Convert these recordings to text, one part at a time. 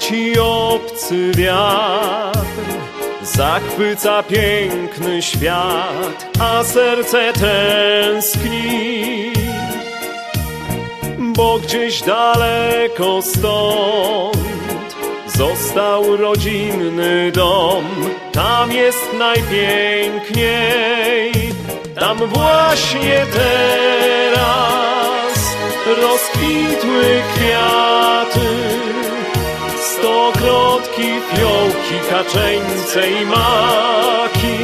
Ci obcy wiatr, zachwyca piękny świat, a serce tęskni. Bo gdzieś daleko stąd został rodzinny dom, tam jest najpiękniej, tam właśnie teraz rozkwitły kwiaty. Fiołki, kaczeńce i maki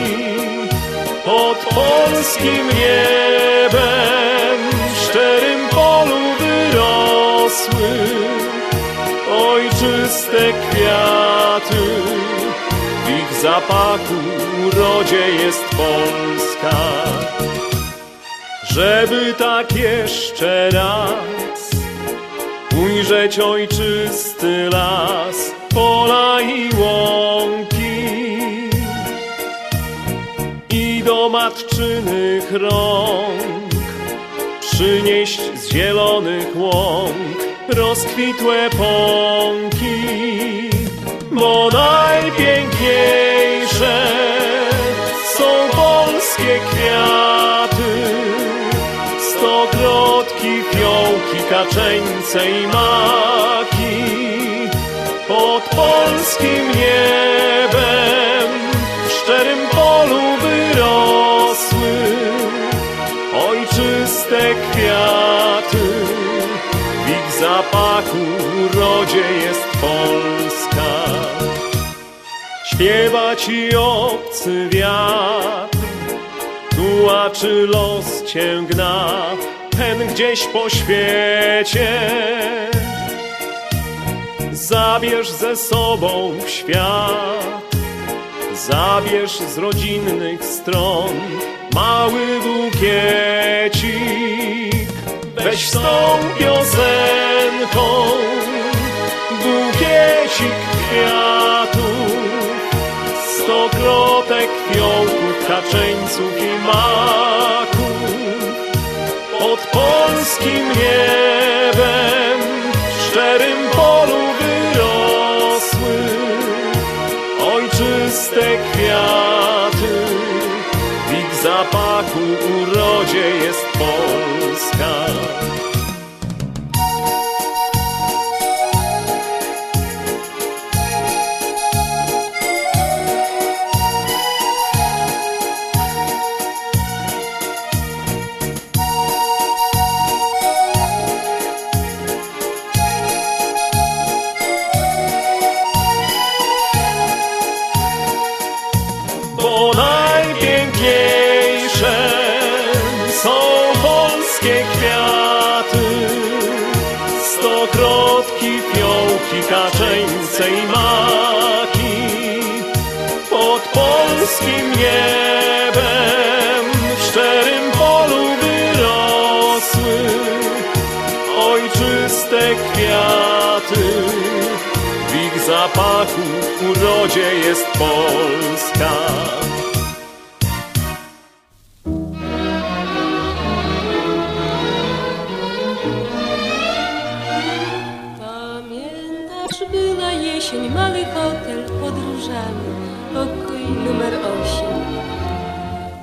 Pod polskim niebem w szczerym polu wyrosły Ojczyste kwiaty, w ich zapachu urodzie jest Polska. Żeby tak jeszcze raz ujrzeć ojczysty las, pola i łąki i do matczynych rąk przynieść z zielonych łąk rozkwitłe pąki, bo najpiękniejsze są polskie kwiaty. Stokrotki, fiołki, kaczeńce i maki Pod polskim niebem w szczerym polu wyrosły Ojczyste kwiaty, w ich zapachu urodzie jest Polska Śpiewa ci obcy wiatr tułaczy los cię gna, ten gdzieś po świecie. Zabierz ze sobą w świat, zabierz z rodzinnych stron mały bukiecik. Weź z tą piosenką bukiecik kwiatów. Stokrotek fiołków, kaczeńców i maków Pod polskim niebem w szczerym polu Ojczyste kwiaty, w ich zapachu urodzie jest Polska Stokrotki, fiołki, kaczeńce i maki pod polskim niebem w szczerym polu wyrosły ojczyste kwiaty. W ich zapachu urodzie jest Polska. Jesień, mały hotel podróżami, pokój numer osiem.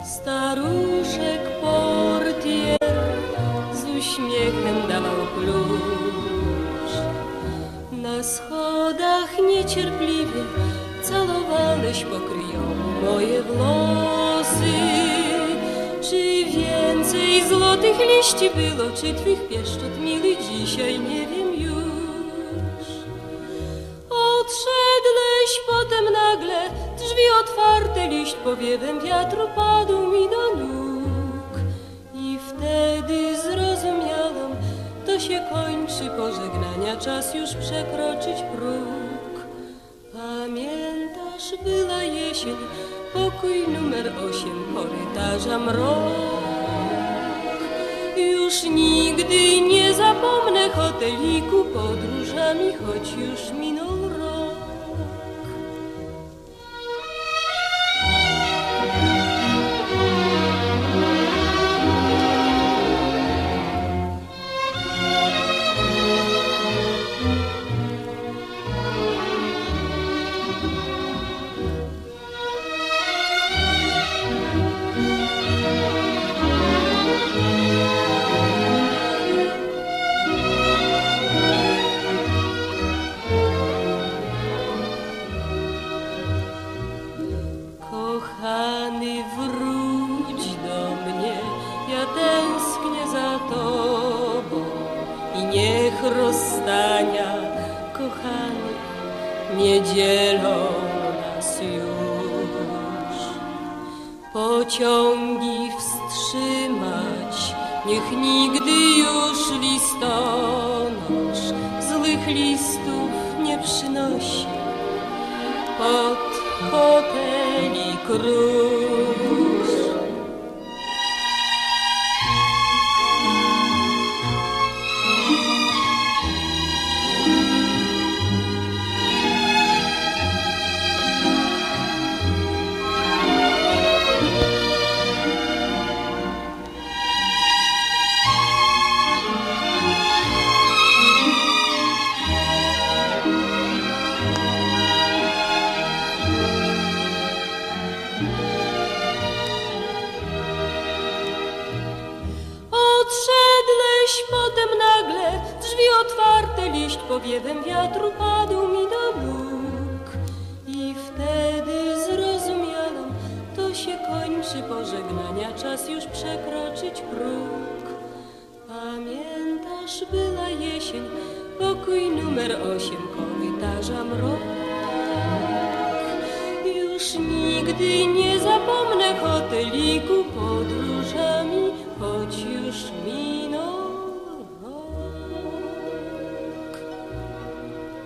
Staruszek portier z uśmiechem dawał klucz. Na schodach niecierpliwie calowałeś pokryjomu moje włosy. Czy więcej złotych liści było, czy twych pieszczot miły dzisiaj, nie wiem już. Odszedłeś potem nagle, drzwi otwarte, liść powiewem wiatru padł mi do nóg. I wtedy zrozumiałam, to się kończy pożegnania, czas już przekroczyć próg. Pamiętasz, była jesień, pokój numer osiem, korytarza mrok. Już nigdy nie zapomnę hoteliku podróżami, choć już minął niech rozstania kochanych nie dzielą nas już. Pociągi wstrzymać, niech nigdy już listonosz złych listów nie przynosi pod hoteli król. Potem nagle, drzwi otwarte, liść powiewem wiatru padł mi do nóg. I wtedy zrozumiałam, to się kończy pożegnania, czas już przekroczyć próg. Pamiętasz, była jesień, pokój numer osiem, korytarza mrok. Już nigdy nie zapomnę hoteliku mi